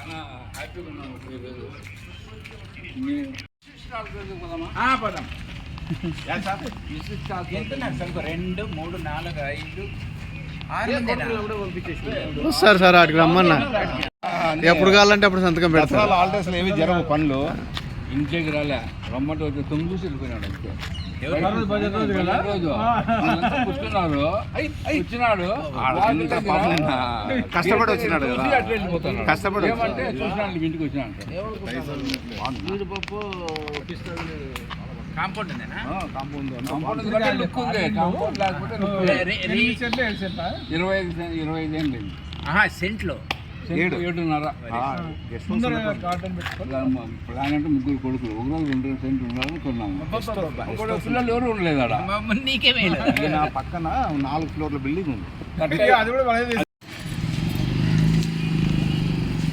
చాలా హ్యాపీగా ఉన్నాను ఈరోజు పదం. రెండు మూడు నాలుగు ఐదు వస్తారు సార్ అక్కడికి రమ్మన్నా. ఎప్పుడు కావాలంటే అప్పుడు సంతకం పెడతారు హాలిడేస్ ఏవి జరగవు పనులు. ఇంట్లోకి రాలే. రమ్మంటే వచ్చి తొమ్మిది చూసి వెళ్ళిపోయినాడు అంతే. వచ్చినాడు కష్టపడి వచ్చినాడు కదా. కష్టపడి ఏమంటే చూసినాడు ఇంటికి వచ్చినాడు కాంపౌండ్ కాంపౌండ్ కాంపౌండ్ లుక్ ఉంది. కాంపౌండ్ లేకపోతే ఇరవై ఐదు ఇరవై ఐదు ఏం లేదు. ఆహా సెంట్లో. సెంటు ఏడు. ఏడున్నర. ప్లాన్ అంటే ముగ్గురు కొడుకులు. ఒక రోజు రెండు సెంట్ ఉండాలని కొన్నాము ఇంకోటి పిల్లలు ఎవరు ఉండలేదు ఆడ? మ- నీకే మేలు. ఈయన పక్కన నాలుగు ఫ్లోర్ల బిల్డింగ్ ఉంది.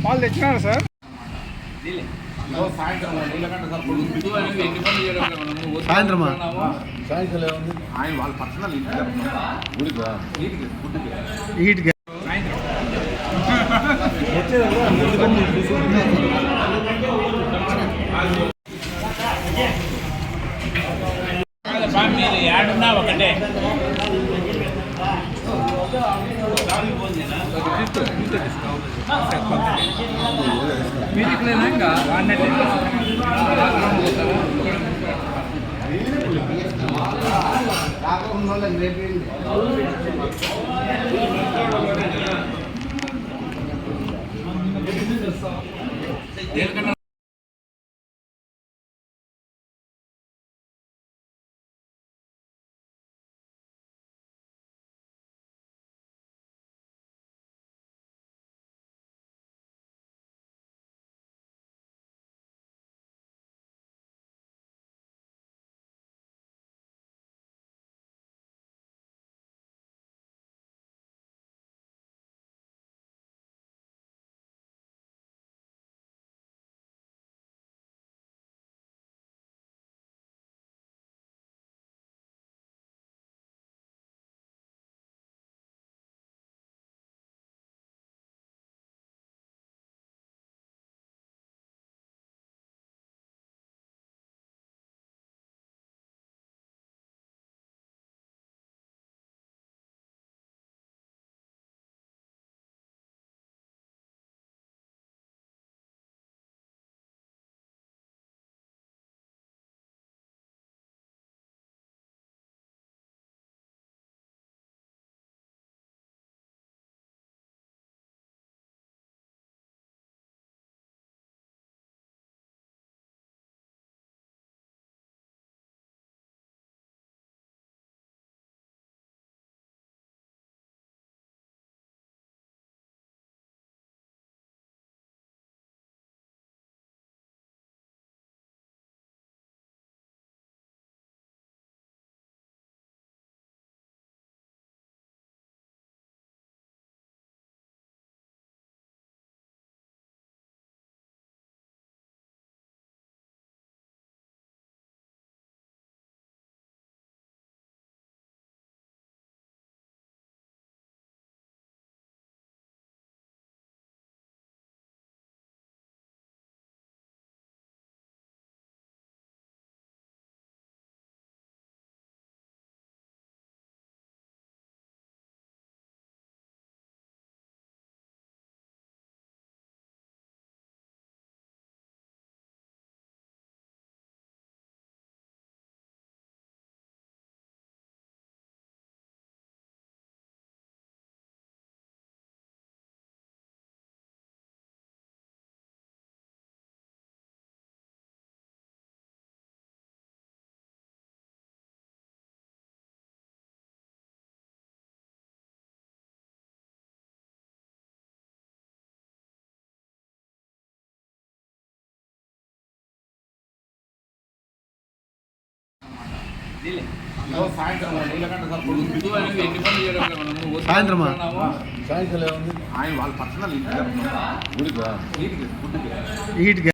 వాళ్ళు తెచ్చినారు సార్? సాయంత్రమా? ఆయన వాళ్ళ పర్సనల్ గుడిగా స్వామి మీరు ఏడున్నా ఒకటే. మీదికి ఇంకా సాయంత్రమా? ఆయన వాళ్ళ పర్సనల్ వీటికి